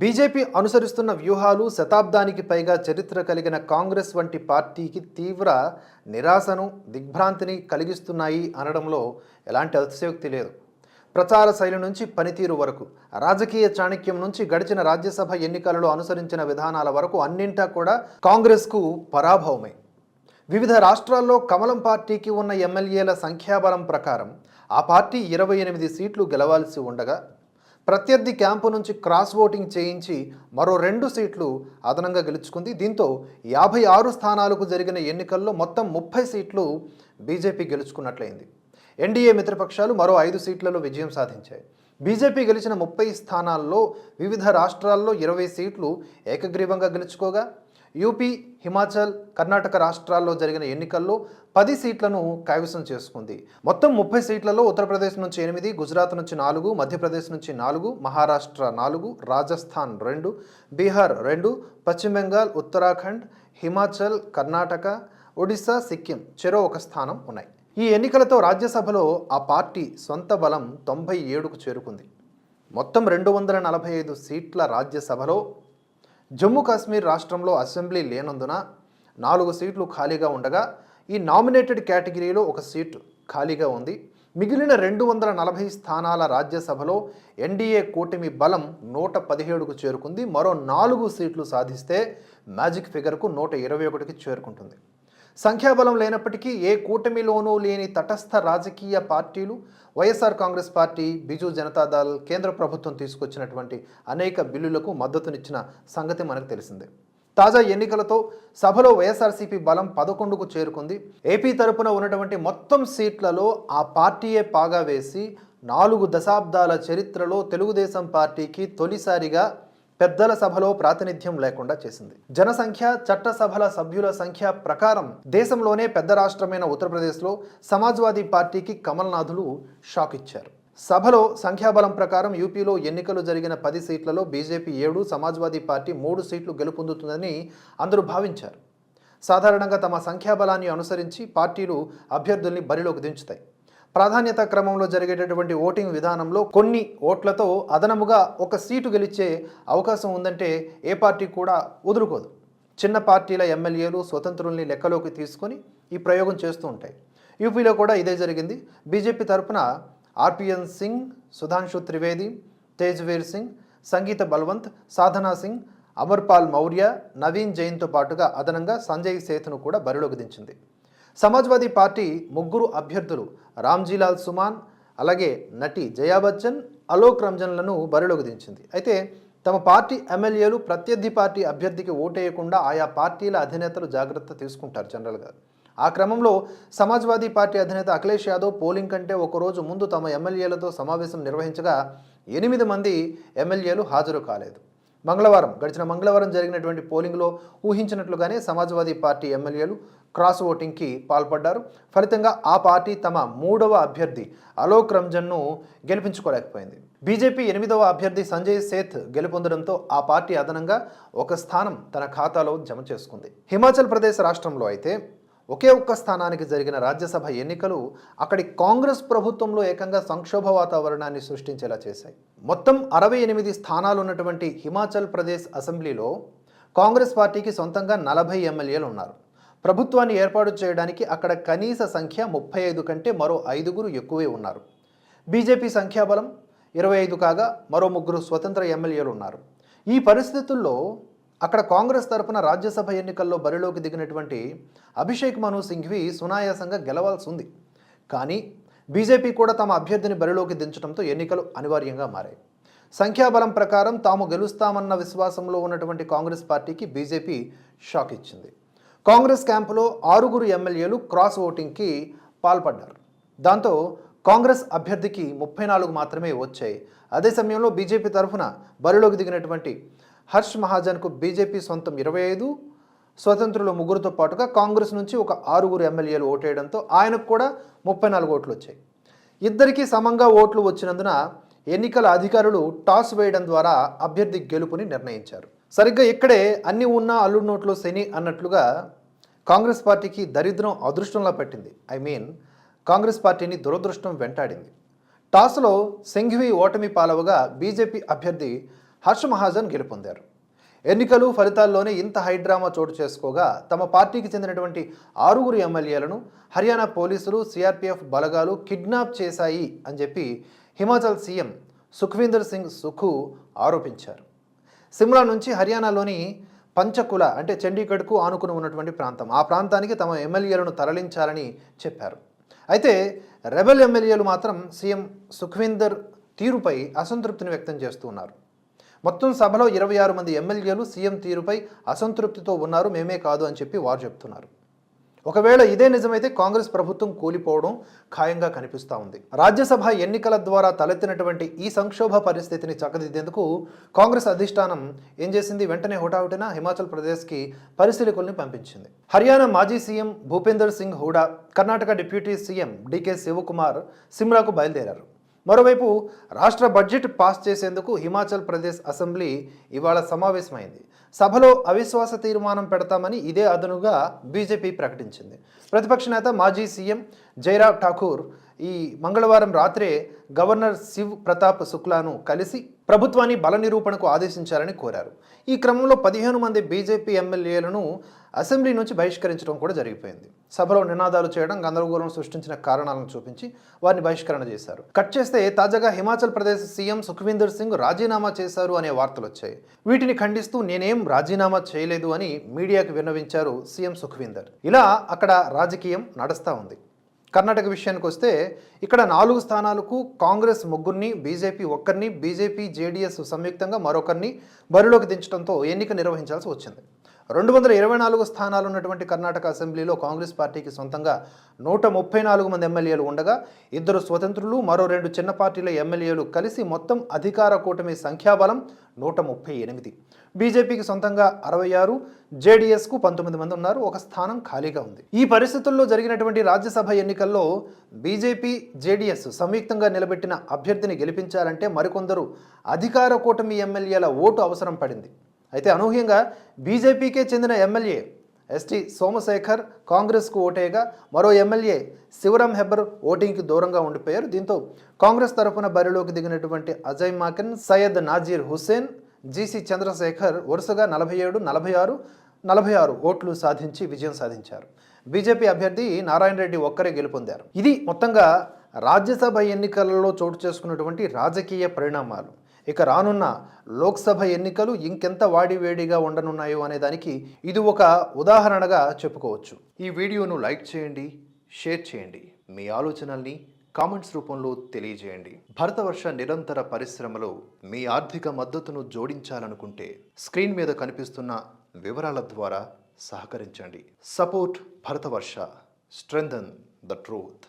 BJP అనుసరిస్తున్న వ్యూహాలు శతాబ్దానికి పైగా చరిత్ర కలిగిన కాంగ్రెస్ వంటి పార్టీకి తీవ్ర నిరాశను దిగ్భ్రాంతిని కలిగిస్తున్నాయి అనడంలో ఎలాంటి అతిశయోక్తి లేదు. ప్రచార శైలి నుంచి పనితీరు వరకు రాజకీయ చాణక్యం నుంచి గడిచిన రాజ్యసభ ఎన్నికలలో అనుసరించిన విధానాల వరకు అన్నింటా కూడా కాంగ్రెస్కు పరాభవమే. వివిధ రాష్ట్రాల్లో కమలం పార్టీకి ఉన్న ఎమ్మెల్యేల సంఖ్యాబలం ప్రకారం ఆ పార్టీ ఇరవై ఎనిమిది సీట్లు గెలవాల్సి ఉండగా ప్రత్యర్థి క్యాంపు నుంచి క్రాస్ ఓటింగ్ చేయించి మరో రెండు సీట్లు అదనంగా గెలుచుకుంది. దీంతో యాభై ఆరు స్థానాలకు జరిగిన ఎన్నికల్లో మొత్తం ముప్పై సీట్లు బీజేపీ గెలుచుకున్నట్లయింది. ఎన్డీఏ మిత్రపక్షాలు మరో ఐదు సీట్లలో విజయం సాధించాయి. బీజేపీ గెలిచిన ముప్పై స్థానాల్లో వివిధ రాష్ట్రాల్లో ఇరవై సీట్లు ఏకగ్రీవంగా గెలుచుకోగా యూపీ హిమాచల్ కర్ణాటక రాష్ట్రాల్లో జరిగిన ఎన్నికల్లో పది సీట్లను కైవసం చేసుకుంది. మొత్తం ముప్పై సీట్లలో ఉత్తరప్రదేశ్ నుంచి ఎనిమిది గుజరాత్ నుంచి నాలుగు మధ్యప్రదేశ్ నుంచి నాలుగు మహారాష్ట్ర నాలుగు రాజస్థాన్ రెండు బీహార్ రెండు పశ్చిమ బెంగాల్ ఉత్తరాఖండ్ హిమాచల్ కర్ణాటక ఒడిశా సిక్కిం చెరో ఒక స్థానం ఉన్నాయి. ఈ ఎన్నికలతో రాజ్యసభలో ఆ పార్టీ సొంత బలం తొంభై ఏడుకు చేరుకుంది. మొత్తం రెండు వందల నలభై ఐదు సీట్ల రాజ్యసభలో జమ్మూ కాశ్మీర్ రాష్ట్రంలో అసెంబ్లీ లేనందున నాలుగు సీట్లు ఖాళీగా ఉండగా ఈ నామినేటెడ్ కేటగిరీలో ఒక సీటు ఖాళీగా ఉంది. మిగిలిన రెండు వందల నలభై స్థానాల రాజ్యసభలో ఎన్డీఏ కూటమి బలం నూట పదిహేడుకు చేరుకుంది. మరో నాలుగు సీట్లు సాధిస్తే మ్యాజిక్ ఫిగర్కు నూట ఇరవై ఒకటికి చేరుకుంటుంది. సంఖ్యాబలం లేనప్పటికీ ఏ కూటమిలోనూ లేని తటస్థ రాజకీయ పార్టీలు వైఎస్ఆర్ కాంగ్రెస్ పార్టీ బిజు జనతాదళ్ కేంద్ర ప్రభుత్వం తీసుకొచ్చినటువంటి అనేక బిల్లులకు మద్దతునిచ్చిన సంగతి మనకు తెలిసిందే. తాజా ఎన్నికలతో సభలో వైఎస్ఆర్సీపీ బలం పదకొండుకు చేరుకుంది. ఏపీ తరపున ఉన్నటువంటి మొత్తం సీట్లలో ఆ పార్టీయే పాగా వేసి నాలుగు దశాబ్దాల చరిత్రలో తెలుగుదేశం పార్టీకి తొలిసారిగా పెద్దల సభలో ప్రాతినిధ్యం లేకుండా చేసింది. జనసంఖ్య చట్టసభల సభ్యుల సంఖ్య ప్రకారం దేశంలోనే పెద్ద రాష్ట్రమైన ఉత్తరప్రదేశ్లో సమాజ్వాదీ పార్టీకి కమల్నాథులు షాక్ ఇచ్చారు. సభలో సంఖ్యాబలం ప్రకారం యూపీలో ఎన్నికలు జరిగిన పది సీట్లలో బీజేపీ ఏడు సమాజ్వాదీ పార్టీ మూడు సీట్లు గెలుపొందుతుందని అందరూ భావించారు. సాధారణంగా తమ సంఖ్యాబలాన్ని అనుసరించి పార్టీలు అభ్యర్థుల్ని బరిలోకి దించుతాయి. ప్రాధాన్యత క్రమంలో జరిగేటటువంటి ఓటింగ్ విధానంలో కొన్ని ఓట్లతో అదనముగా ఒక సీటు గెలిచే అవకాశం ఉందంటే ఏ పార్టీ కూడా వదులుకోదు. చిన్న పార్టీల ఎమ్మెల్యేలు స్వతంత్రుల్ని లెక్కలోకి తీసుకొని ఈ ప్రయోగం చేస్తూ ఉంటాయి. యూపీలో కూడా ఇదే జరిగింది. బీజేపీ తరఫున ఆర్పిఎన్ సింగ్ సుధాంశు త్రివేది తేజ్వీర్ సింగ్ సంగీత బల్వంత్ సాధనా సింగ్ అమర్పాల్ మౌర్య నవీన్ జైన్తో పాటుగా అదనంగా సంజయ్ సేత్ను కూడా బరిలోకి దించింది. సమాజ్వాదీ పార్టీ ముగ్గురు అభ్యర్థులు రామ్జీలాల్ సుమాన్ అలాగే నటి జయా బచ్చన్ అలోక్ రంజన్లను బరిలోకి దించింది. అయితే తమ పార్టీ ఎమ్మెల్యేలు ప్రత్యర్థి పార్టీ అభ్యర్థికి ఓటేయకుండా ఆయా పార్టీల అధినేతలు జాగ్రత్త తీసుకుంటారు జనరల్గా ఆ క్రమంలో సమాజ్వాదీ పార్టీ అధినేత అఖిలేష్ యాదవ్ పోలింగ్ కంటే ఒకరోజు ముందు తమ ఎమ్మెల్యేలతో సమావేశం నిర్వహించగా ఎనిమిది మంది ఎమ్మెల్యేలు హాజరు కాలేదు. మంగళవారం గడిచిన మంగళవారం జరిగినటువంటి పోలింగ్లో ఊహించినట్లుగానే సమాజ్వాదీ పార్టీ ఎమ్మెల్యేలు క్రాస్ ఓటింగ్కి పాల్పడ్డారు. ఫలితంగా ఆ పార్టీ తమ మూడవ అభ్యర్థి అలోక్ రంజన్ను గెలిపించుకోలేకపోయింది. బీజేపీ ఎనిమిదవ అభ్యర్థి సంజయ్ సేత్ గెలుపొందడంతో ఆ పార్టీ అదనంగా ఒక స్థానం తన ఖాతాలో జమ చేసుకుంది. హిమాచల్ ప్రదేశ్ రాష్ట్రంలో అయితే ఒకే ఒక్క స్థానానికి జరిగిన రాజ్యసభ ఎన్నికలు అక్కడి కాంగ్రెస్ ప్రభుత్వంలో ఏకంగా సంక్షోభ వాతావరణాన్ని సృష్టించేలా చేశాయి. మొత్తం అరవై ఎనిమిది స్థానాలు ఉన్నటువంటి హిమాచల్ ప్రదేశ్ అసెంబ్లీలో కాంగ్రెస్ పార్టీకి సొంతంగా నలభై ఎమ్మెల్యేలు ఉన్నారు. ప్రభుత్వాన్ని ఏర్పాటు చేయడానికి అక్కడ కనీస సంఖ్య ముప్పై ఐదు కంటే మరో ఐదుగురు ఎక్కువే ఉన్నారు. బీజేపీ సంఖ్యాబలం ఇరవై ఐదు కాగా మరో ముగ్గురు స్వతంత్ర ఎమ్మెల్యేలు ఉన్నారు. ఈ పరిస్థితుల్లో అక్కడ కాంగ్రెస్ తరపున రాజ్యసభ ఎన్నికల్లో బరిలోకి దిగినటువంటి అభిషేక్ మను సింఘ్వి సునాయాసంగా గెలవాల్సి ఉంది కానీ బీజేపీ కూడా తమ అభ్యర్థిని బరిలోకి దించడంతో ఎన్నికలు అనివార్యంగా మారాయి. సంఖ్యాబలం ప్రకారం తాము గెలుస్తామన్న విశ్వాసంలో ఉన్నటువంటి కాంగ్రెస్ పార్టీకి బీజేపీ షాక్ ఇచ్చింది. కాంగ్రెస్ క్యాంపులో ఆరుగురు ఎమ్మెల్యేలు క్రాస్ ఓటింగ్కి పాల్పడ్డారు. దాంతో కాంగ్రెస్ అభ్యర్థికి ముప్పై నాలుగు మాత్రమే వచ్చాయి. అదే సమయంలో బీజేపీ తరఫున బరిలోకి దిగినటువంటి హర్ష్ మహాజన్కు బీజేపీ సొంతం ఇరవై ఐదు స్వతంత్రులు ముగ్గురుతో పాటుగా కాంగ్రెస్ నుంచి ఒక ఆరుగురు ఎమ్మెల్యేలు ఓటేయడంతో ఆయనకు కూడా ముప్పై నాలుగు ఓట్లు వచ్చాయి. ఇద్దరికీ సమంగా ఓట్లు వచ్చినందున ఎన్నికల అధికారులు టాస్ వేయడం ద్వారా అభ్యర్థి గెలుపుని నిర్ణయించారు. సరిగ్గా ఇక్కడే అన్ని ఉన్న అల్లుడు నోట్లో శని అన్నట్లుగా కాంగ్రెస్ పార్టీకి దరిద్రం అదృష్టంలా పెట్టింది. ఐ మీన్ కాంగ్రెస్ పార్టీని దురదృష్టం వెంటాడింది. టాస్లో సింఘ్వి ఓటమి పాలవగా బీజేపీ అభ్యర్థి హర్ష మహాజన్ గెలుపొందారు. ఎన్నికలు ఫలితాల్లోనే ఇంత హైడ్రామా చోటు చేసుకోగా తమ పార్టీకి చెందినటువంటి ఆరుగురు ఎమ్మెల్యేలను హర్యానా పోలీసులు సిఆర్పీఎఫ్ బలగాలు కిడ్నాప్ చేశాయి అని చెప్పి హిమాచల్ సీఎం సుఖ్వీందర్ సింగ్ సుఖు ఆరోపించారు. సిమ్లా నుంచి హర్యానాలోని పంచకుల అంటే చండీగఢ్కు ఆనుకుని ఉన్నటువంటి ప్రాంతం. ఆ ప్రాంతానికి తమ ఎమ్మెల్యేలను తరలించాలని చెప్పారు. అయితే రెబెల్ ఎమ్మెల్యేలు మాత్రం సీఎం సుఖ్వీందర్ తీరుపై అసంతృప్తిని వ్యక్తం చేస్తూ ఉన్నారు. మొత్తం సభలో ఇరవై ఆరు మంది ఎమ్మెల్యేలు సీఎం తీరుపై అసంతృప్తితో ఉన్నారు. మేమే కాదు అని చెప్పి వారు చెప్తున్నారు. ఒకవేళ ఇదే నిజమైతే కాంగ్రెస్ ప్రభుత్వం కూలిపోవడం ఖాయంగా కనిపిస్తూ ఉంది. రాజ్యసభ ఎన్నికల ద్వారా తలెత్తినటువంటి ఈ సంక్షోభ పరిస్థితిని చక్కదిద్దేందుకు కాంగ్రెస్ అధిష్టానం ఏం చేసింది? వెంటనే హుటాహుటిన హిమాచల్ ప్రదేశ్కి పరిశీలకుల్ని పంపించింది. హర్యానా మాజీ CM Bhupinder Singh Hooda Karnataka deputy CM DK Shivakumar సిమ్లాకు బయలుదేరారు. మరోవైపు రాష్ట్ర బడ్జెట్ పాస్ చేసేందుకు హిమాచల్ ప్రదేశ్ అసెంబ్లీ ఇవాళ సమావేశమైంది. సభలో అవిశ్వాస తీర్మానం పెడతామని ఇదే అదనుగా బీజేపీ ప్రకటించింది. ప్రతిపక్ష నేత మాజీ సీఎం జైరావ్ ఠాకూర్ ఈ మంగళవారం రాత్రే గవర్నర్ శివ్ ప్రతాప్ శుక్లాను కలిసి ప్రభుత్వాన్ని బల నిరూపణకు ఆదేశించాలని కోరారు. ఈ క్రమంలో పదిహేను మంది బీజేపీ ఎమ్మెల్యేలను అసెంబ్లీ నుంచి బహిష్కరించడం కూడా జరిగిపోయింది. సభలో నినాదాలు చేయడం గందరగోళం సృష్టించిన కారణాలను చూపించి వారిని బహిష్కరణ చేశారు. కట్ చేస్తే తాజాగా హిమాచల్ ప్రదేశ్ సీఎం సుఖ్వీందర్ సింగ్ రాజీనామా చేశారు అనే వార్తలు వచ్చాయి. వీటిని ఖండిస్తూ నేనేం రాజీనామా చేయలేదు అని మీడియాకు విన్నవించారు సీఎం సుఖ్వీందర్. ఇలా అక్కడ రాజకీయం నడుస్తూ ఉంది. కర్ణాటక విషయానికి వస్తే ఇక్కడ నాలుగు స్థానాలకు కాంగ్రెస్ ముగ్గురిని బీజేపీ ఒక్కరిని బీజేపీ జేడీఎస్ సంయుక్తంగా మరొకరిని బరిలోకి దించడంతో ఎన్నిక నిర్వహించాల్సి వచ్చింది. రెండు వందల ఇరవై నాలుగు స్థానాలు ఉన్నటువంటి కర్ణాటక అసెంబ్లీలో కాంగ్రెస్ పార్టీకి సొంతంగా నూట ముప్పై నాలుగు మంది ఎమ్మెల్యేలు ఉండగా ఇద్దరు స్వతంత్రులు మరో రెండు చిన్న పార్టీల ఎమ్మెల్యేలు కలిసి మొత్తం అధికార కూటమి సంఖ్యాబలం నూట ముప్పై ఎనిమిది. బీజేపీకి సొంతంగా అరవై ఆరు జేడీఎస్కు పంతొమ్మిది మంది ఉన్నారు ఒక స్థానం ఖాళీగా ఉంది. ఈ పరిస్థితుల్లో జరిగినటువంటి రాజ్యసభ ఎన్నికల్లో బీజేపీ జేడీఎస్ సంయుక్తంగా నిలబెట్టిన అభ్యర్థిని గెలిపించాలంటే మరికొందరు అధికార కూటమి ఎమ్మెల్యేల ఓటు అవసరం పడింది. అయితే అనూహ్యంగా బీజేపీకే చెందిన ఎమ్మెల్యే ఎస్టీ సోమశేఖర్ కాంగ్రెస్కు ఓటేయగా మరో ఎమ్మెల్యే శివరాం హెబ్బర్ ఓటింగ్కి దూరంగా ఉండిపోయారు. దీంతో కాంగ్రెస్ తరఫున బరిలోకి దిగినటువంటి అజయ్ మాకన్ సయ్యద్ నాజీర్ హుస్సేన్ జీసీ చంద్రశేఖర్ వరుసగా నలభై ఏడు నలభై ఆరు నలభై ఆరు ఓట్లు సాధించి విజయం సాధించారు. బీజేపీ అభ్యర్థి నారాయణ రెడ్డి ఒక్కరే గెలుపొందారు. ఇది మొత్తంగా రాజ్యసభ ఎన్నికలలో చోటు చేసుకున్నటువంటి రాజకీయ పరిణామాలు. ఇక రానున్న లోక్సభ ఎన్నికలు ఇంకెంత వాడివేడిగా ఉండనున్నాయో అనే దానికి ఇది ఒక ఉదాహరణగా చెప్పుకోవచ్చు. ఈ వీడియోను లైక్ చేయండి షేర్ చేయండి. మీ ఆలోచనల్ని కామెంట్స్ రూపంలో తెలియజేయండి. భరతవర్ష నిరంతర పరిశ్రమలో మీ ఆర్థిక మద్దతును జోడించాలనుకుంటే స్క్రీన్ మీద కనిపిస్తున్న వివరాల ద్వారా సహకరించండి. Support Bharatavarsha strengthen the truth.